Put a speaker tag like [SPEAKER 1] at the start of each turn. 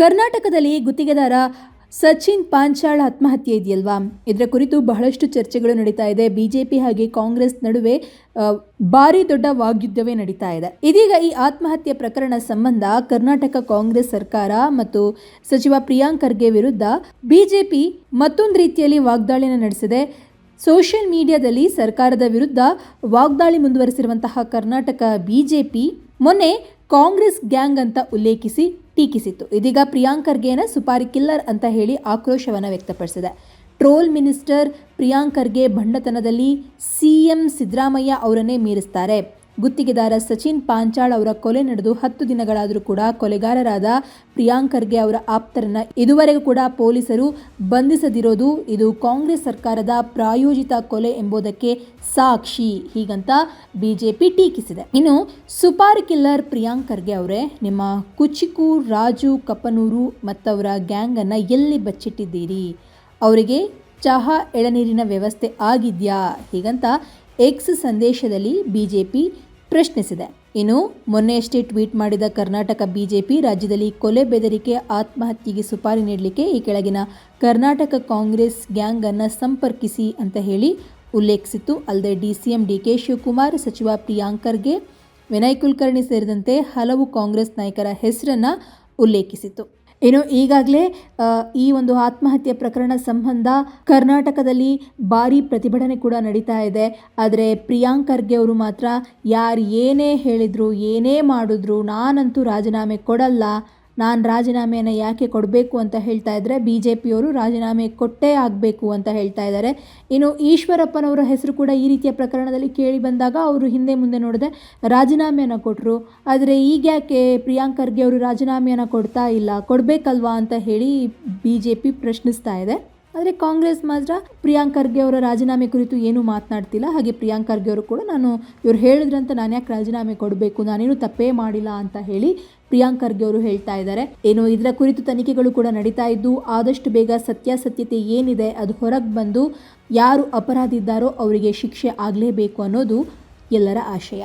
[SPEAKER 1] ಕರ್ನಾಟಕದಲ್ಲಿ ಗುತ್ತಿಗೆದಾರ ಸಚಿನ್ ಪಾಂಚಾಳ್ ಆತ್ಮಹತ್ಯೆ ಇದೆಯಲ್ವಾ? ಇದರ ಕುರಿತು ಬಹಳಷ್ಟು ಚರ್ಚೆಗಳು ನಡೀತಾ ಇದೆ. ಬಿಜೆಪಿ ಹಾಗೆ ಕಾಂಗ್ರೆಸ್ ನಡುವೆ ಭಾರಿ ದೊಡ್ಡ ವಾಗ್ಯುದ್ಧವೇ ನಡೀತಾ ಇದೆ. ಇದೀಗ ಈ ಆತ್ಮಹತ್ಯೆ ಪ್ರಕರಣ ಸಂಬಂಧ ಕರ್ನಾಟಕ ಕಾಂಗ್ರೆಸ್ ಸರ್ಕಾರ ಮತ್ತು ಸಚಿವ ಪ್ರಿಯಾಂಕ್ ಖರ್ಗೆ ವಿರುದ್ಧ ಬಿಜೆಪಿ ಮತ್ತೊಂದು ರೀತಿಯಲ್ಲಿ ವಾಗ್ದಾಳಿನ ನಡೆಸಿದೆ. ಸೋಷಿಯಲ್ ಮೀಡಿಯಾದಲ್ಲಿ ಸರ್ಕಾರದ ವಿರುದ್ಧ ವಾಗ್ದಾಳಿ ಮುಂದುವರೆಸಿರುವಂತಹ ಕರ್ನಾಟಕ ಬಿಜೆಪಿ ಮೊನ್ನೆ ಕಾಂಗ್ರೆಸ್ ಗ್ಯಾಂಗ್ ಅಂತ ಉಲ್ಲೇಖಿಸಿ ಟೀಕಿಸಿತ್ತು. ಇದೀಗ ಪ್ರಿಯಾಂಕ್ ಖರ್ಗೆನ ಸುಪಾರಿ ಕಿಲ್ಲರ್ ಅಂತ ಹೇಳಿ ಆಕ್ರೋಶವನ್ನು ವ್ಯಕ್ತಪಡಿಸಿದೆ. Troll minister Priyank Kharge C M Siddaramaiah ಅವರನ್ನೇ ಮೀರಿಸ್ತಾರೆ. ಗುತ್ತಿಗೆದಾರ ಸಚಿನ್ ಪಾಂಚಾಳ್ ಅವರ ಕೊಲೆ ನಡೆದು ಹತ್ತು ದಿನಗಳಾದರೂ ಕೂಡ ಕೊಲೆಗಾರರಾದ ಪ್ರಿಯಾಂಕರ್ಗೆ ಅವರ ಆಪ್ತರನ್ನ ಇದುವರೆಗೂ ಕೂಡ ಪೊಲೀಸರು ಬಂಧಿಸದಿರೋದು ಇದು ಕಾಂಗ್ರೆಸ್ ಸರ್ಕಾರದ ಪ್ರಾಯೋಜಿತ ಕೊಲೆ ಎಂಬುದಕ್ಕೆ ಸಾಕ್ಷಿ ಹೀಗಂತ ಬಿಜೆಪಿ ಟೀಕಿಸಿದೆ. ಇನ್ನು ಸುಪಾರಿ ಕಿಲ್ಲರ್ ಪ್ರಿಯಾಂಕ್ ಖರ್ಗೆ ಅವರೇ ನಿಮ್ಮ ಕುಚಿಕು, ರಾಜು, ಕಪ್ಪನೂರು ಮತ್ತವರ ಗ್ಯಾಂಗನ್ನು ಎಲ್ಲಿ ಬಚ್ಚಿಟ್ಟಿದ್ದೀರಿ? ಅವರಿಗೆ ಚಹಾ ಎಳನೀರಿನ ವ್ಯವಸ್ಥೆ ಆಗಿದೆಯಾ? ಹೀಗಂತ ಎಕ್ಸ್ ಸಂದೇಶದಲ್ಲಿ ಬಿಜೆಪಿ ಪ್ರಶ್ನಿಸಿದೆ. ಇನ್ನು ಮೊನ್ನೆಯಷ್ಟೇ ಟ್ವೀಟ್ ಮಾಡಿದ ಕರ್ನಾಟಕ ಬಿಜೆಪಿ ರಾಜ್ಯದಲ್ಲಿ ಕೊಲೆ ಬೆದರಿಕೆ, ಆತ್ಮಹತ್ಯೆಗೆ ಸುಪಾರಿ ನೀಡಲಿಕ್ಕೆ ಈ ಕೆಳಗಿನ ಕರ್ನಾಟಕ ಕಾಂಗ್ರೆಸ್ ಗ್ಯಾಂಗ್ ಅನ್ನು ಸಂಪರ್ಕಿಸಿ ಅಂತ ಹೇಳಿ ಉಲ್ಲೇಖಿಸಿತ್ತು. ಅಲ್ಲದೆ D C M D K Shivakumar, ಸಚಿವ ಪ್ರಿಯಾಂಕರ್ಗೆ ವಿನಯ್ ಕುಲಕರ್ಣಿ ಸೇರಿದಂತೆ ಹಲವು ಕಾಂಗ್ರೆಸ್ ನಾಯಕರ ಹೆಸರನ್ನು ಉಲ್ಲೇಖಿಸಿತು ಇನ್ನು ಈಗಾಗಲೇ ಈ ಒಂದು ಆತ್ಮಹತ್ಯೆ ಪ್ರಕರಣ ಸಂಬಂಧ ಕರ್ನಾಟಕದಲ್ಲಿ ಭಾರಿ ಪ್ರತಿಭಟನೆ ಕೂಡ ನಡೀತಾ ಇದೆ. ಆದರೆ ಪ್ರಿಯಾಂಕ್ ಖರ್ಗೆ ಅವರು ಮಾತ್ರ, ಯಾರು ಏನೇ ಹೇಳಿದ್ರು, ಏನೇ ಮಾಡಿದ್ರು ನಾನಂತೂ ರಾಜೀನಾಮೆ ಕೊಡಲ್ಲ. ನಾನು ರಾಜೀನಾಮೆಯನ್ನು ಯಾಕೆ ಕೊಡಬೇಕು ಅಂತ ಹೇಳ್ತಾ ಇದ್ದರೆ ಬಿ ಜೆ ಪಿಯವರು ರಾಜೀನಾಮೆ ಕೊಟ್ಟೇ ಆಗಬೇಕು ಅಂತ ಹೇಳ್ತಾ ಇದ್ದಾರೆ. ಇನ್ನು ಈಶ್ವರಪ್ಪನವರ ಹೆಸರು ಕೂಡ ಈ ರೀತಿಯ ಪ್ರಕರಣದಲ್ಲಿ ಕೇಳಿ ಬಂದಾಗ ಅವರು ಹಿಂದೆ ಮುಂದೆ ನೋಡದೆ ರಾಜೀನಾಮೆಯನ್ನು ಕೊಟ್ಟರು ಆದರೆ ಈಗ ಯಾಕೆ ಪ್ರಿಯಾಂಕ್ ಅವರು ರಾಜೀನಾಮೆಯನ್ನು ಕೊಡ್ತಾ ಇಲ್ಲ? ಕೊಡಬೇಕಲ್ವಾ ಅಂತ ಹೇಳಿ ಬಿ ಜೆ ಪಿ ಪ್ರಶ್ನಿಸ್ತಾ ಇದೆ. ಆದರೆ ಕಾಂಗ್ರೆಸ್ ಮಾತ್ರ ಪ್ರಿಯಾಂಕ್ ಖರ್ಗೆ ಅವರ ರಾಜೀನಾಮೆ ಕುರಿತು ಏನೂ ಮಾತನಾಡ್ತಿಲ್ಲ. ಹಾಗೆ ಪ್ರಿಯಾಂಕ್ ಖರ್ಗೆ ಅವರು ಕೂಡ ನಾನು ಇವ್ರು ಹೇಳಿದ್ರಂತ ನಾನು ಯಾಕೆ ರಾಜೀನಾಮೆ ಕೊಡಬೇಕು? ನಾನೇನು ತಪ್ಪೇ ಮಾಡಿಲ್ಲ ಅಂತ ಹೇಳಿ ಪ್ರಿಯಾಂಕ್ ಖರ್ಗೆ ಅವರು ಹೇಳ್ತಾ ಇದ್ದಾರೆ. ಏನು ಇದರ ಕುರಿತು ತನಿಖೆಗಳು ಕೂಡ ನಡೀತಾ ಇದ್ದು ಆದಷ್ಟು ಬೇಗ ಸತ್ಯಾಸತ್ಯತೆ ಏನಿದೆ ಅದು ಹೊರಗೆ ಬಂದು ಯಾರು ಅಪರಾಧಿದ್ದಾರೋ ಅವರಿಗೆ ಶಿಕ್ಷೆ ಆಗಲೇಬೇಕು ಅನ್ನೋದು ಎಲ್ಲರ ಆಶಯ.